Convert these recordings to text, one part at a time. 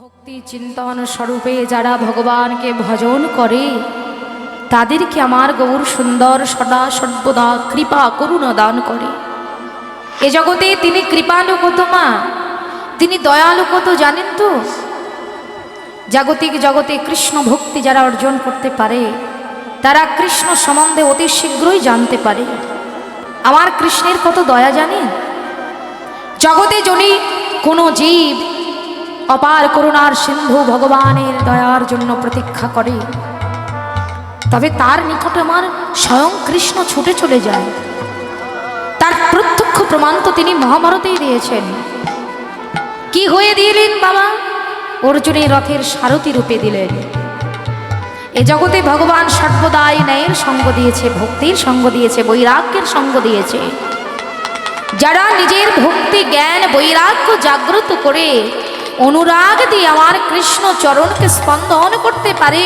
ভক্তি চিন্তন স্বরূপে যারা ভগবানকে ভজন করে, তাদেরকে আমার গৌর সুন্দর সদা সর্বদা কৃপা করুণা দান করে। এ জগতে তিনি কৃপালু কত মা, তিনি দয়ালু কত জানেন তো? জাগতিক জগতে কৃষ্ণ ভক্তি যারা অর্জন করতে পারে, তারা কৃষ্ণ সম্বন্ধে অতি শীঘ্রই জানতে পারে। আমার কৃষ্ণের কত দয়া জানেন? জগতে যদি কোনো জীব অপার করুণার সিন্ধু ভগবানের দয়ার জন্য প্রতীক্ষা করে। তবে তার নিকটে আমার স্বয়ং কৃষ্ণ ছুটে চলে যায়। তার প্রত্যক্ষ প্রমাণ তো তিনি মহাভারতেই দিয়েছেন। কি হয়ে দিলেন বাবা? অর্জুনের রথের সারথি রূপে দিলেন। এ জগতে ভগবান সর্বদাই ন্যায়ের সঙ্গ দিয়েছে, ভক্তির সঙ্গ দিয়েছে, বৈরাগ্যের সঙ্গ দিয়েছে। যারা নিজের ভক্তি, জ্ঞান, বৈরাগ্য জাগ্রত করে অনুরাগ দিয়ে আমার কৃষ্ণ চরণকে স্পন্দন করতে পারে।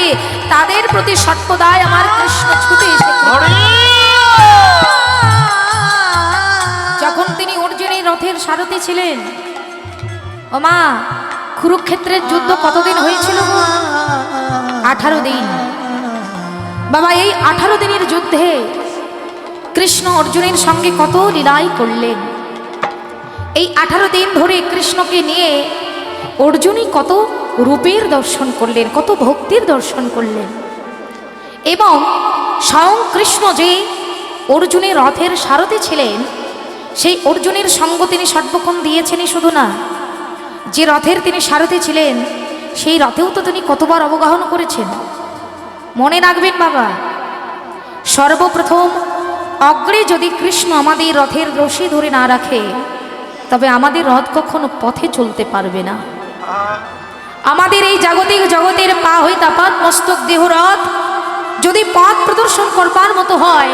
তাদের প্রতি সর্বদাই আমার কৃষ্ণ ছুটে এসে যখন তিনি অর্জুনের রথের সারথি ছিলেন ও মা কুরুক্ষেত্রের যুদ্ধ কতদিন হয়েছিল? আঠারো দিন। বাবা এই আঠারো দিনের যুদ্ধে কৃষ্ণ অর্জুনের সঙ্গে কত লীলাই করলেন? এই আঠারো দিন ধরে কৃষ্ণকে নিয়ে অর্জুনই কত রূপের দর্শন করলেন, কত ভক্তির দর্শন করলেন। এবং স্বয়ং কৃষ্ণ যে অর্জুনের রথের সারথি ছিলেন, সেই অর্জুনের সঙ্গ তিনি সর্বক্ষণ দিয়েছেনই শুধু না, যে রথের তিনি সারথি ছিলেন, সেই রথেও তো তিনি কতবার অবগাহন করেছেন। মনে রাখবেন বাবা, সর্বপ্রথম অগ্রে যদি কৃষ্ণ আমাদের রথের রশি ধরে না রাখে, তবে আমাদের রথ কখনো পথে চলতে পারবে না। আমাদের এই জাগতিক জগতের পা হইতে আপাত মস্তক দেহ রথ যদি পথ প্রদর্শন করবার মতো হয়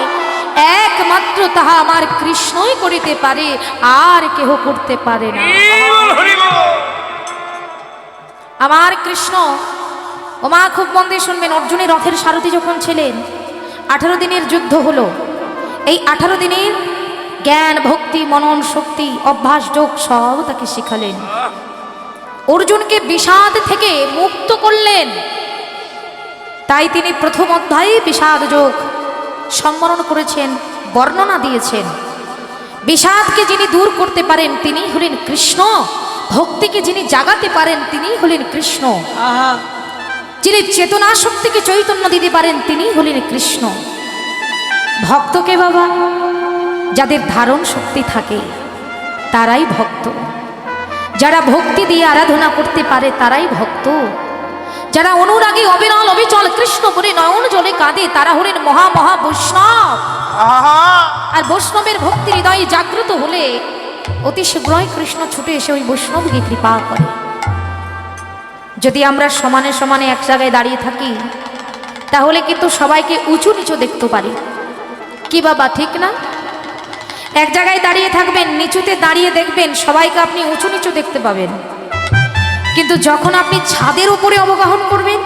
একমাত্র তাহা আমার কৃষ্ণই করিতে পারে আর কেহ করতে পারে না। আমার কৃষ্ণ ওমা খুব মন দিয়ে শুনবেন অর্জুনের রথের সারথি যখন ছিলেন আঠারো দিনের যুদ্ধ হলো। এই আঠারো দিনের জ্ঞান ভক্তি মনন শক্তি অভ্যাস যোগ সব তাকে শিখালেন। অর্জুনকে বিষাদ থেকে মুক্ত করলেন। তাই তিনি প্রথম অধ্যায়ে বিষাদ যোগ সম্বরণ করেছেন বর্ণনা দিয়েছেন। বিষাদকে যিনি দূর করতে পারেন তিনি হলেন কৃষ্ণ। ভক্তিকে যিনি জাগাতে পারেন তিনি হলেন কৃষ্ণ। যিনি চেতনা শক্তিকে চৈতন্য দিতে পারেন তিনি হলেন কৃষ্ণ। ভক্তকে বাবা যাদের ধারণ শক্তি থাকে তারাই ভক্ত। যারা ভক্তি দিয়ে আরাধনা করতে পারে তারাই ভক্ত। যারা অনুরাগী অবিরল অবিচল কৃষ্ণ করে নয়ন জলে কাঁদে তারা হলেন মহা মহা বৈষ্ণব। আর বৈষ্ণবের ভক্তি হৃদয়ে জাগ্রত হলে অতি শীঘ্রই কৃষ্ণ ছুটে এসে ওই বৈষ্ণবকে কৃপা করে। যদি আমরা সমানে সমানে এক জায়গায় দাঁড়িয়ে থাকি তাহলে কিন্তু সবাইকে উঁচু নিচু দেখতে পারি। কি বাবা ঠিক না? এক জায়গায় দাঁড়িয়ে থাকবেন নিচুতে দাঁড়িয়ে দেখবেন সবাইকে আপনি উঁচু নিচু দেখতে পাবেন। কিন্তু যখন আপনি ছাদের উপরে অবগাহন করবেন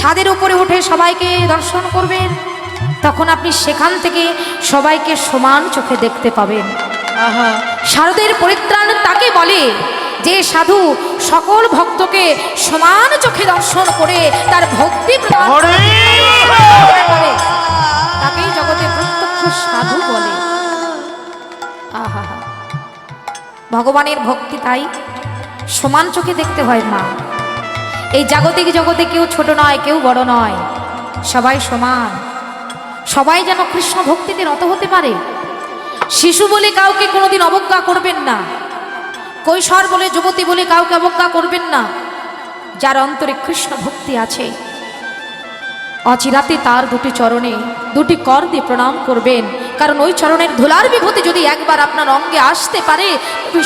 ছাদের উপরে উঠে সবাইকে দর্শন করবেন তখন আপনি সেখান থেকে সবাইকে সমান চোখে দেখতে পাবেন। শারদের পরিত্রাণ তাকে বলে যে সাধু সকল ভক্তকে সমান চোখে দর্শন করে তার ভক্তি তাকেই জগতে প্রত্যক্ষ সাধু বলে। ভগবানের ভক্তি তাই সমান চোখে দেখতে হয় মা। এই জাগতিক জগতে কেউ ছোট নয়, কেউ বড় নয়, সবাই সমান। সবাই যেন কৃষ্ণ ভক্তিতে রত হতে পারে। শিশু বলে কাউকে কোনোদিন অবজ্ঞা করবেন না। কৈশোর বলে যুবতী বলে কাউকে অবজ্ঞা করবেন না। যার অন্তরে কৃষ্ণ ভক্তি আছে অচিরাতে তার দুটি চরণে দুটি কর দিয়ে প্রণাম করবেন। কারণ ওই চরণের ধুলার বিভূতি যদি একবার আপনার অঙ্গে আসতে পারে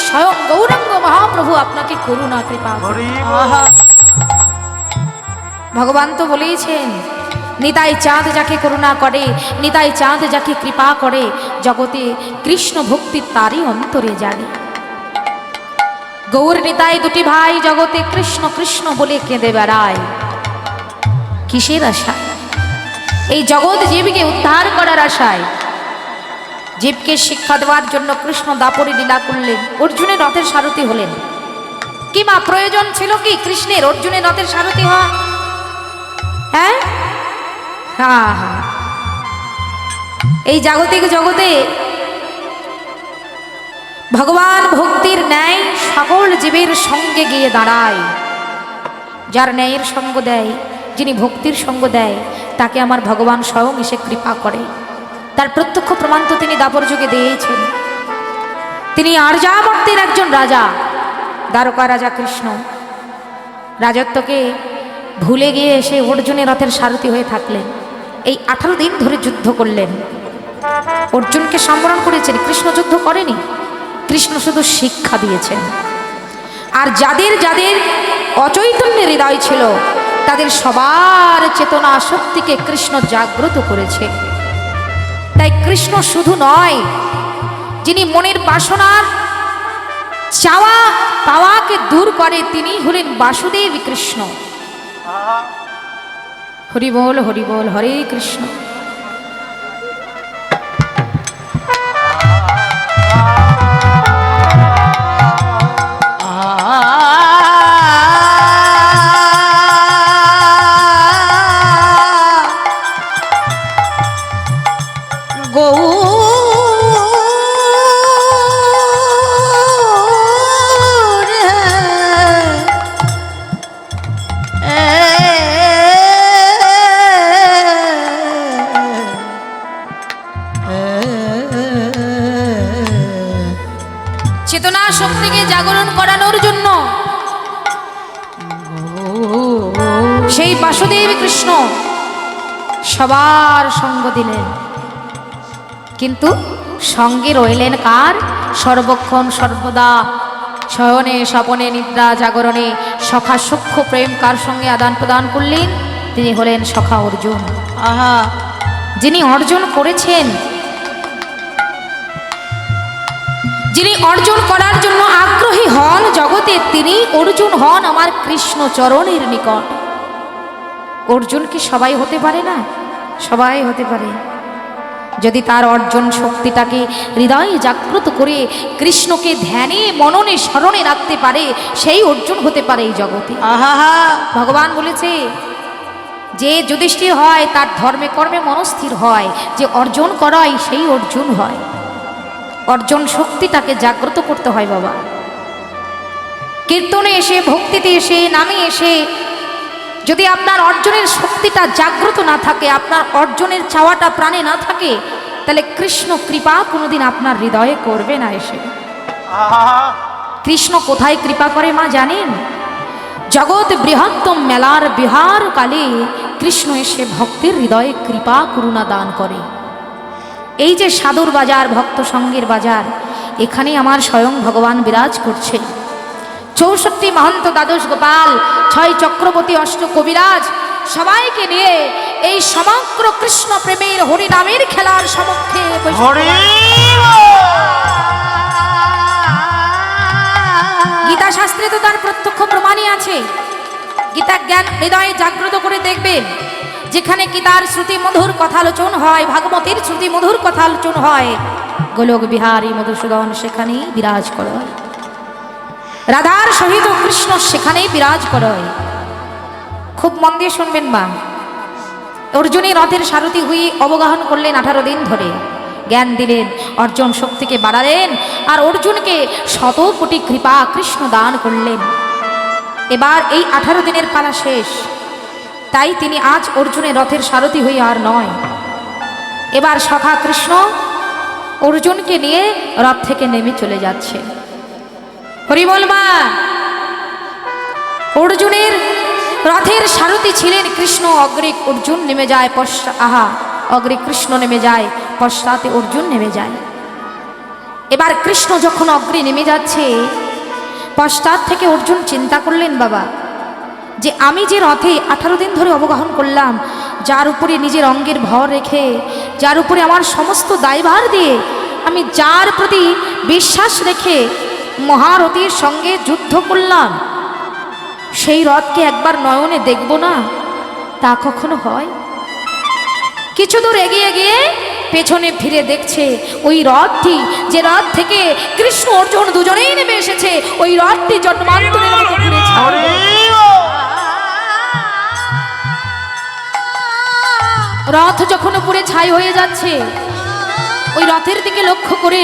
স্বয়ং গৌরাঙ্গ মহাপ্রভু আপনাকে করুণা কৃপা। ভগবান তো বলেইছেন নিতাই চাঁদ যাকে করুণা করে নিতাই চাঁদ যাকে কৃপা করে জগতে কৃষ্ণ ভক্তি তারই অন্তরে জানে গৌর নিতাই দুটি ভাই জগতে কৃষ্ণ কৃষ্ণ বলে কেঁদে বেড়ায়। কিসের আশা? এই জগৎ জীবকে উদ্ধার করার আশায়, জীবকে শিক্ষা দেওয়ার জন্য কৃষ্ণ দাপরে লীলা করলেন, অর্জুনের রথের সারথি হলেন। কি মা, প্রয়োজন ছিল কি কৃষ্ণের অর্জুনের রথের সারথি হওয়া? হ্যাঁ? হ্যাঁ হ্যাঁ এই জাগতিক জগতে ভগবান ভক্তির ন্যায় সকল জীবের সঙ্গে গিয়ে দাঁড়ায়। যার ন্যায়ের সঙ্গ দেয় যিনি ভক্তির সঙ্গ দেয়, তাকে আমার ভগবান স্বয়ং এসে কৃপা করে। তার প্রত্যক্ষ প্রমাণ তো তিনি দাপর যুগে দিয়েছেন। তিনি আর্যাবর্তের একজন রাজা, দ্বারকা রাজা কৃষ্ণ। রাজত্বকে ভুলে গিয়ে এসে অর্জুনের রথের সারথি হয়ে থাকলেন। এই আঠারো দিন ধরে যুদ্ধ করলেন। অর্জুনকে সম্বরণ করেছেন, কৃষ্ণ যুদ্ধ করেনি। কৃষ্ণ শুধু শিক্ষা দিয়েছেন। আর যাদের যাদের অচৈতন্যের হৃদয় ছিল তাদের সবার চেতনা শক্তিকে কৃষ্ণ জাগ্রত করেছে। তাই কৃষ্ণ শুধু নয়, যিনি মনের বাসনার চাওয়া, পাওয়াকে দূর করে, তিনি হলেন বাসুদেব কৃষ্ণ। হরি বল হরি বল হরে কৃষ্ণ। সবার সঙ্গ দিলেন। কিন্তু সঙ্গে রইলেন কার? সর্বক্ষণ সর্বদা শয়নে স্বপনে নিদ্রা জাগরণে সখা সূক্ষ্ম প্রেম কার সঙ্গে আদান প্রদান করলেন? তিনি হলেন সখা অর্জুন। আহা! যিনি অর্জন করেছেন যিনি অর্জন করার জন্য আগ্রহী হন জগতে তিনি অর্জুন হন আমার কৃষ্ণ চরণের নিকট। অর্জুন কি সবাই হতে পারে না? সবাই হতে পারে। যদি তার অর্জন শক্তিটাকে হৃদয়ে জাগ্রত করে কৃষ্ণকে ধ্যানে মননে স্মরণে রাখতে পারে সেই অর্জুন হতে পারে এই জগতে। আহা ভগবান বলেছে যে যুধিষ্ঠির হয় তার ধর্মে কর্মে মনস্থির হয় যে অর্জন করাই সেই অর্জুন হয়। অর্জন শক্তিটাকে জাগ্রত করতে হয় বাবা। কীর্তনে এসে ভক্তিতে এসে নামে এসে যদি আপনার অর্জনের শক্তিটা জাগ্রত না থাকে, আপনার অর্জনের চাওয়াটা প্রাণে না থাকে, তাহলে কৃষ্ণ কৃপা কোনোদিন আপনার হৃদয়ে করবে না এসে। কৃষ্ণ কোথায় কৃপা করে মা জানেন? জগৎ বৃহত্তম মেলার বিহার কালে কৃষ্ণ এসে ভক্তের হৃদয়ে কৃপা করুণা দান করে। এই যে সাধুর বাজার, ভক্ত সঙ্গের বাজার এখানে আমার স্বয়ং ভগবান বিরাজ করছে। চৌষট্টি মহন্ত দ্বাদশ গোপাল ছয় চক্রবর্তী অষ্ট কবিরাজ সবাইকে নিয়ে এই সমগ্র কৃষ্ণ প্রেমের হরিনামের খেলার সমক্ষে গীতা শাস্ত্রে তো তার প্রত্যক্ষ প্রমাণই আছে। গীতা জ্ঞান হৃদয়ে জাগ্রত করে দেখবেন যেখানে গীতার শ্রুতি মধুর কথালোচন হয় ভাগবতীর শ্রুতি মধুর কথালোচন হয়। গোলক বিহারী মধুসূদন সেখানেই বিরাজ করে রাধার সহিত কৃষ্ণ সেখানেই বিরাজ করে। খুব মন দিয়ে শুনবেন মা। অর্জুনের রথের সারথি হয়ে অবগাহন করলেন আঠারো দিন ধরে। জ্ঞান দিলেন, অর্জন শক্তিকে বাড়ালেন, আর অর্জুনকে শত কোটি কৃপা কৃষ্ণ দান করলেন। এবার এই আঠারো দিনের পালা শেষ। তাই তিনি আজ অর্জুনের রথের সারথি হয়ে আর নয়। এবার সখা কৃষ্ণ অর্জুনকে নিয়ে রথ থেকে নেমে চলে যাচ্ছে। হরিবল মা। অর্জুনের রথের সারথি ছিলেন কৃষ্ণ অগ্রে অর্জুন নেমে যায় পশ্চা আহা, অগ্রে কৃষ্ণ নেমে যায়, পশ্চাতে অর্জুন নেমে যায়। এবার কৃষ্ণ যখন অগ্রে নেমে যাচ্ছে, পশ্চাৎ থেকে অর্জুন চিন্তা করলেন, বাবা, যে আমি যে রথে আঠারো দিন ধরে অবগাহন করলাম, যার উপরে নিজের অঙ্গের ভর রেখে, যার উপরে আমার সমস্ত দায়ভার দিয়ে আমি যার প্রতি বিশ্বাস রেখে মহারথীর সঙ্গে যুদ্ধ করলাম। সেই রথকে একবার নয়নে দেখব না, তা কখনো হয়? কিছু দূর এগিয়ে গিয়ে পেছনে ফিরে দেখছে ওই রথটি, যে রথ থেকে কৃষ্ণ অর্জুন দুজনেই নেমে এসেছে, ওই রথটি রথ যখন উপরে ছাই হয়ে যাচ্ছে, ওই রথের দিকে লক্ষ্য করে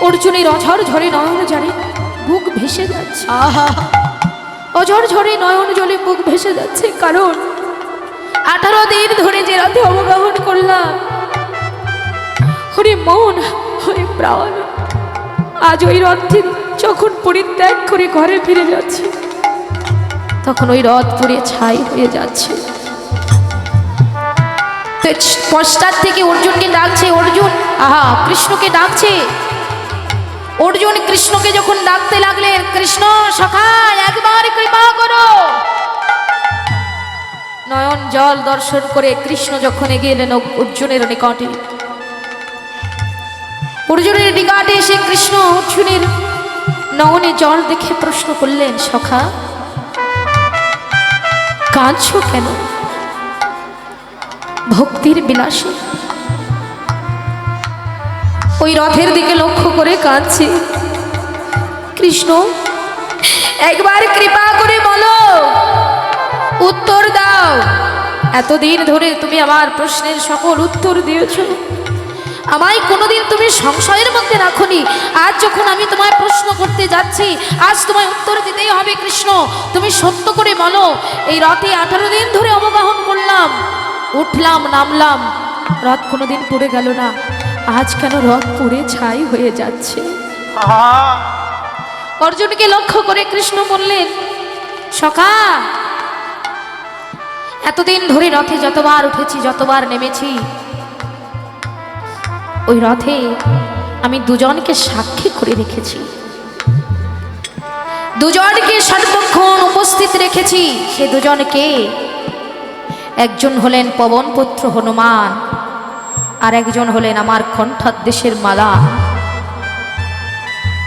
অর্জুনের অঝর ঝরে নয়ন জলে বুক ভেসে যাচ্ছে। আহা। অঝর ঝরে নয়ন জলে বুক ভেসে যাচ্ছে কারণ আঠারো দিন ধরে যে রাতে অবগাহন করলাম হরে মন হরে প্রাণ আজ ওই রথটি যখন পরিত্যাগ করে ঘরে ফিরে যাচ্ছে তখন ওই রথ পুড়ে ছাই হয়ে যাচ্ছে। পশ্চাৎ থেকে অর্জুনকে ডাকছে অর্জুন আহা কৃষ্ণকে ডাকছে অর্জুন কৃষ্ণকে যখন ডাকতে লাগলেন, কৃষ্ণ সখা একবার কৃপা করো। নয়ন জল দর্শন করে কৃষ্ণ যখন এগিয়ে এলেন অর্জুনের নিকটে। অর্জুনের নিকটে এসে কৃষ্ণ অর্জুনের নয়নে জল দেখে প্রশ্ন করলেন, সখা, কাঁদছ কেন? ভক্তির বিলাসে ওই রথের দিকে লক্ষ্য করে কাঁদছে। কৃষ্ণ, একবার কৃপা করে বলো। উত্তর দাও। এতদিন ধরে তুমি আমার প্রশ্নের সকল উত্তর দিয়েছ। আমায় কোনোদিন তুমি সংশয়ের মধ্যে রাখনি। আজ যখন আমি তোমায় প্রশ্ন করতে যাচ্ছি, আজ তোমায় উত্তর দিতেই হবে কৃষ্ণ। তুমি সত্য করে বলো, এই রথে আঠারো দিন ধরে অবগাহন করলাম, উঠলাম, নামলাম। রথ কোনোদিন পড়ে গেল না। আজ কেন রথ পুড়ে ছাই হয়ে যাচ্ছে? অর্জুনকে লক্ষ্য করে কৃষ্ণ বললেন সখা এতদিন ধরে রথে যতবার উঠেছি যতবার নেমেছি ওই রথে আমি দুজনকে সাক্ষী করে রেখেছি। দুজনকে সর্বক্ষণ উপস্থিত রেখেছি। সে দুজনকে একজন হলেন পবনপুত্র হনুমান আর একজন হলেন আমার কণ্ঠদেশের মালা।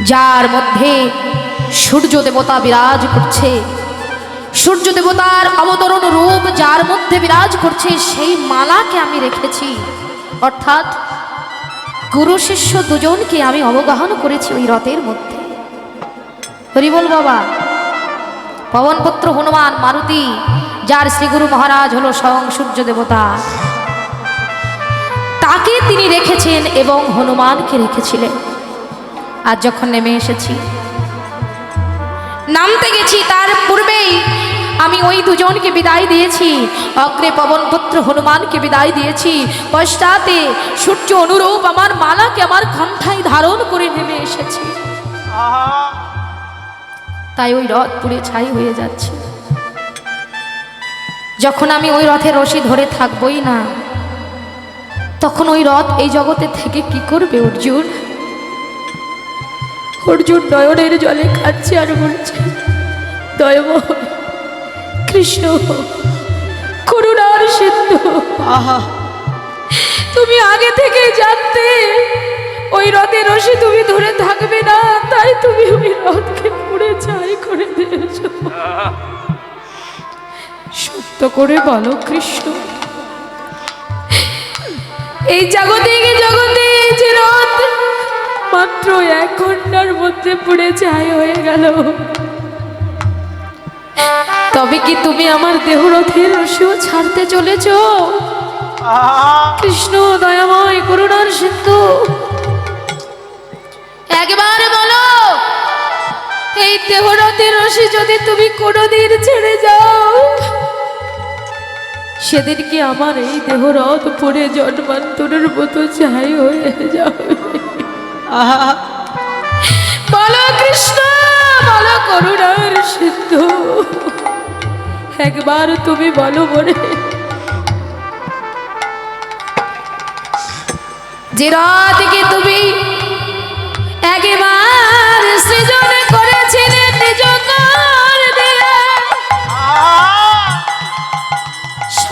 যার মধ্যে সূর্য দেবতা বিরাজ করছে। সূর্য দেবতার অবতরণ রূপ যার মধ্যে বিরাজ করছে, সেই মালাকে আমি রেখেছি। অর্থাৎ গুরু শিষ্য দুজনকে আমি অবগাহন করেছি ওই রথের মধ্যে। হরিবল বাবা, পবনপুত্র হনুমান, মারুতি, যার শ্রীগুরু মহারাজ হলো স্বয়ং সূর্য দেবতা। তাকে তিনি রেখেছেন এবং হনুমানকে রেখেছিলেন। আর যখন নেমে এসেছি নামতে গেছি তার পূর্বেই আমি ওই দুজনকে বিদায় দিয়েছি। অগ্রে পবনপুত্র হনুমানকে বিদায় দিয়েছি। পশ্চাতে সূর্য অনুরূপ আমার মালাকে আমার কণ্ঠায় ধারণ করে নেমে এসেছি। তাই ওই রথ পুড়ে ছাই হয়ে যাচ্ছে। যখন আমি ওই রথের রশি ধরে থাকবই না তখন ওই রথ এই জগতে থেকে কি করবে অর্জুন? অর্জুন নয়নের জলে কাঁদছে আর বলছে দয়ম কৃষ্ণ করুণার সিন্ধু আহা। তুমি আগে থেকে জানতে ওই রথের রশি তুমি ধরে থাকবে না তাই তুমি ওই রথকে পুড়ে ছাই করে দিয়েছ। সত্য করে বলো কৃষ্ণ। এই জাগতিক জগতে এই মাত্র এক ঘণ্টার মধ্যে পুড়ে ছাই হয়ে গেল। তবে কি তুমি আমার দেহরথের রশিও ছাড়তে চলেছো? কৃষ্ণ দয়াময় করুণার সিন্ধু। একবার বলো, এই দেহরথের রশি যদি তুমি কোনোদিন ছেড়ে যাও সেদিন কি আমার এই দেহরথ পড়ে জন্মান্তরের মতো চাই হয়ে যাবে। আহা। বলো কৃষ্ণ বলো করুণার সিন্ধু একবার তুমি বলো মনে। যে রাতকে তুমি একবার সৃজন করেছিলে নিজ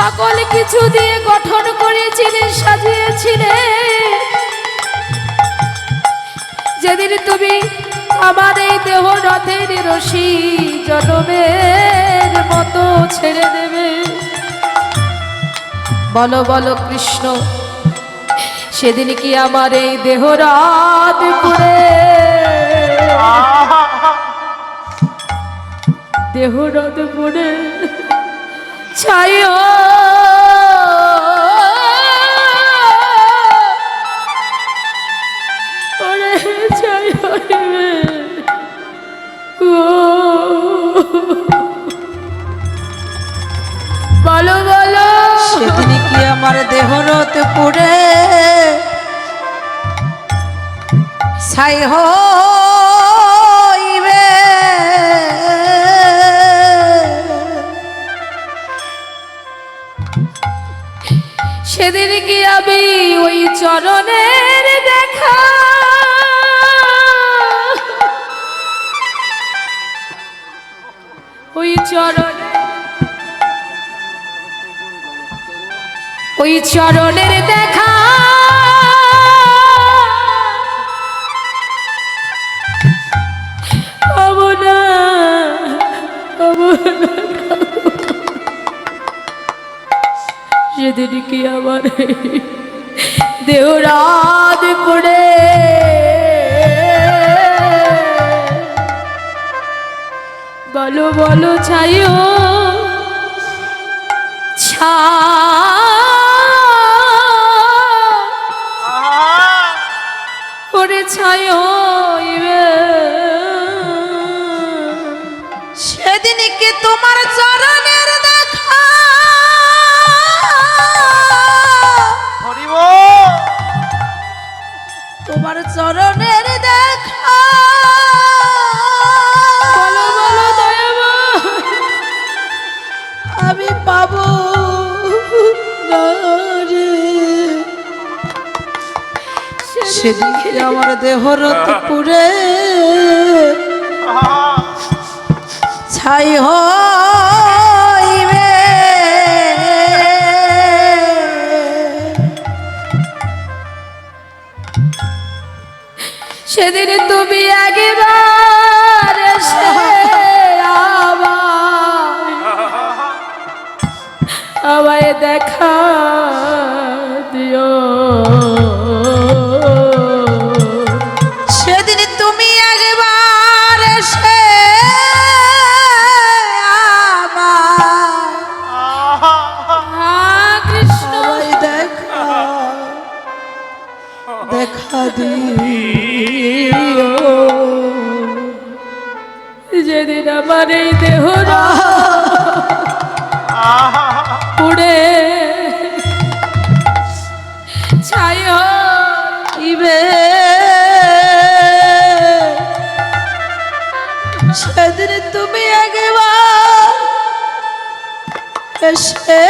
সকল কিছু দিয়ে গঠন করেছিলে সাজিয়েছিলে যেদিন তুমি আমার এই দেহ রথের রশি জনমের মতো ছেড়ে দেবে বলো বলো কৃষ্ণ সেদিন কি আমার এই দেহ রাত পুরে দেহ রাত পুরে ও। বলো বলো। সেদিন কি আমার দেহরত পুড়ে ছাই হইবে সেদিন কি আমি ওই চরণের দেখা। ওই চরণ ওই চরণের দেখা। পাবো না পাবো না সেদিন কি আমার দেহরাত পড়ে। বলো বলো ছাইও ছা সেদিন কি আমার দেহ পুরে ছাই হইবে। সেদিন তুমি আমায় আমায় দেখা দিও। দিও যেদিন আমার এই দেহ পুড়ে ছাই ইবে সেদিন তুমি একবার এসে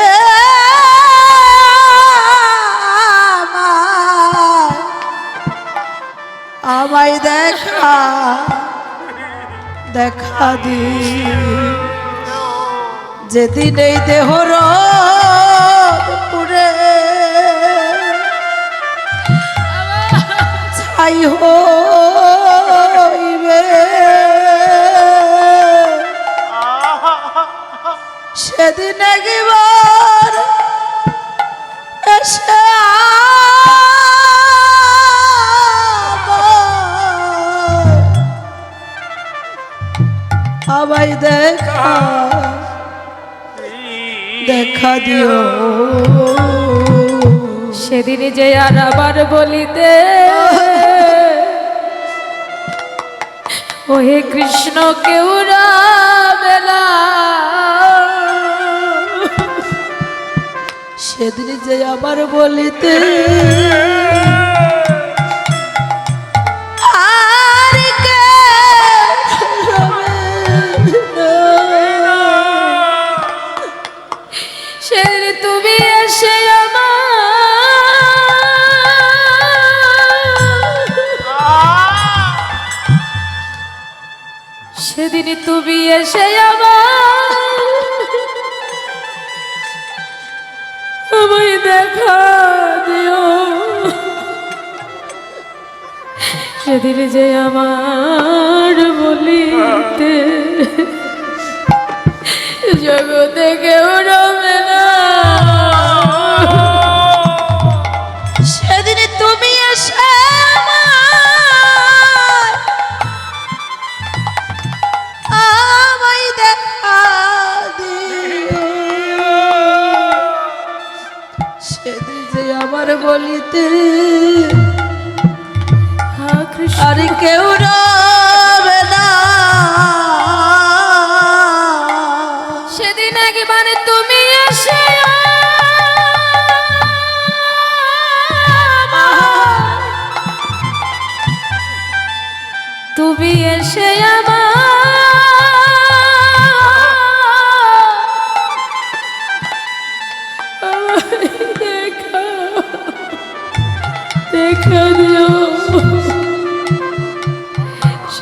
আমায় দেখা দেখা দি। যেদিন এই দেহর পুরে ছাই হইবে। সেদিন একবার এসে আমায় দেখা দেখা দিও। সেদিন যে আর আবার বলিতে ওহে কৃষ্ণ কেউ বেলা সেদিন যে আমার বলিতে যে আমার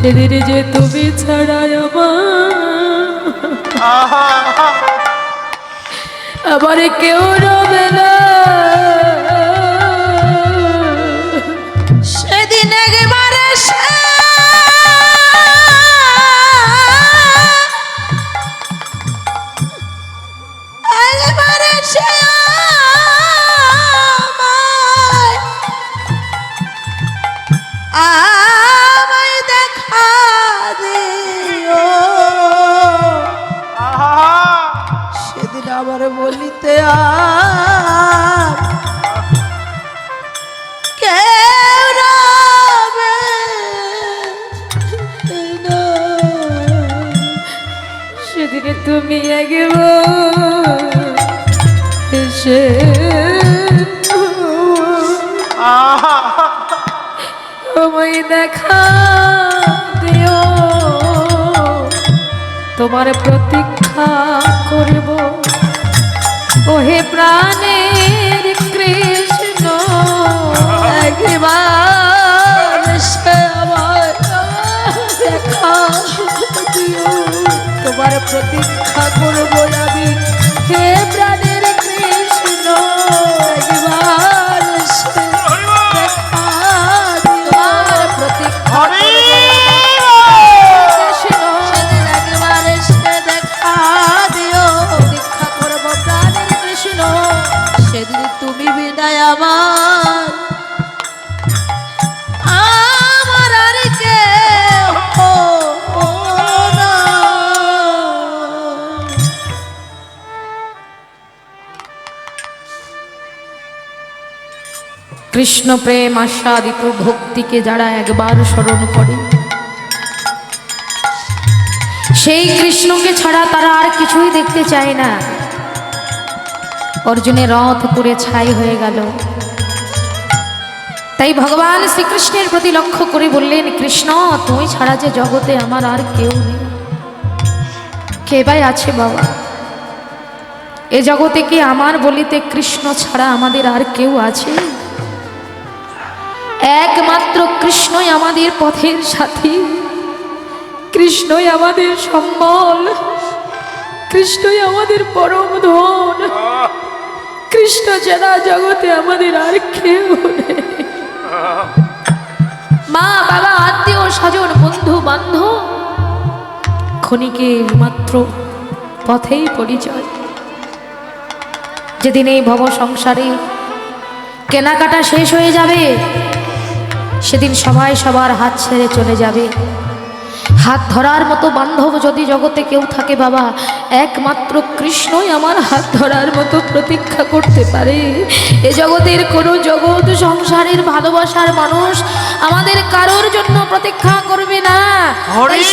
সেদিন যে তুমি ছাড়া আমার কেউ রবে না। সেদিন এসে একবার আমায় তুমি একবার এসে আমায় দেখা দিও। তোমার প্রতীক্ষা করব। ওহে প্রাণের কৃষ্ণ একবার আমার দেখা তোমার প্রতীক্ষা করব আমি হে প্রাণের কৃষ্ণ প্রেম আস্বাদিত ভক্তিকে যারা একবার স্মরণ করে। সেই কৃষ্ণকে ছাড়া তারা আর কিছুই দেখতে চায় না। অর্জুনের রথ পুরে ছাই হয়ে গেল। তাই ভগবান শ্রীকৃষ্ণের প্রতি লক্ষ্য করে বললেন, কৃষ্ণ তুই ছাড়া যে জগতে আমার আর কেউ নেই। কে ভাই আছে বাবা? এ জগতে কি আমার বলিতে কৃষ্ণ ছাড়া আমাদের আর কেউ আছে? একমাত্র কৃষ্ণই আমাদের পথের সাথী। কৃষ্ণই আমাদের সম্বল। কৃষ্ণই আমাদের পরম ধন। কৃষ্ণ ছাড়া জগতে আমাদের আর কেউ মা, বাবা, আত্মীয়, স্বজন, বন্ধু, বান্ধব, ক্ষণিকের মাত্র পথেই পরিচয়। যেদিন এই ভব সংসারে কেনাকাটা শেষ হয়ে যাবে সেদিন সবাই সবার হাত ছেড়ে চলে যাবে। হাত ধরার মতো বান্ধব যদি জগতে কেউ থাকে বাবা একমাত্র কৃষ্ণই আমার হাত ধরার মতো প্রতীক্ষা করতে পারে। এ জগতের কোনো জগৎ সংসারের ভালোবাসার মানুষ আমাদের কারোর জন্য প্রতীক্ষা করবে না। এই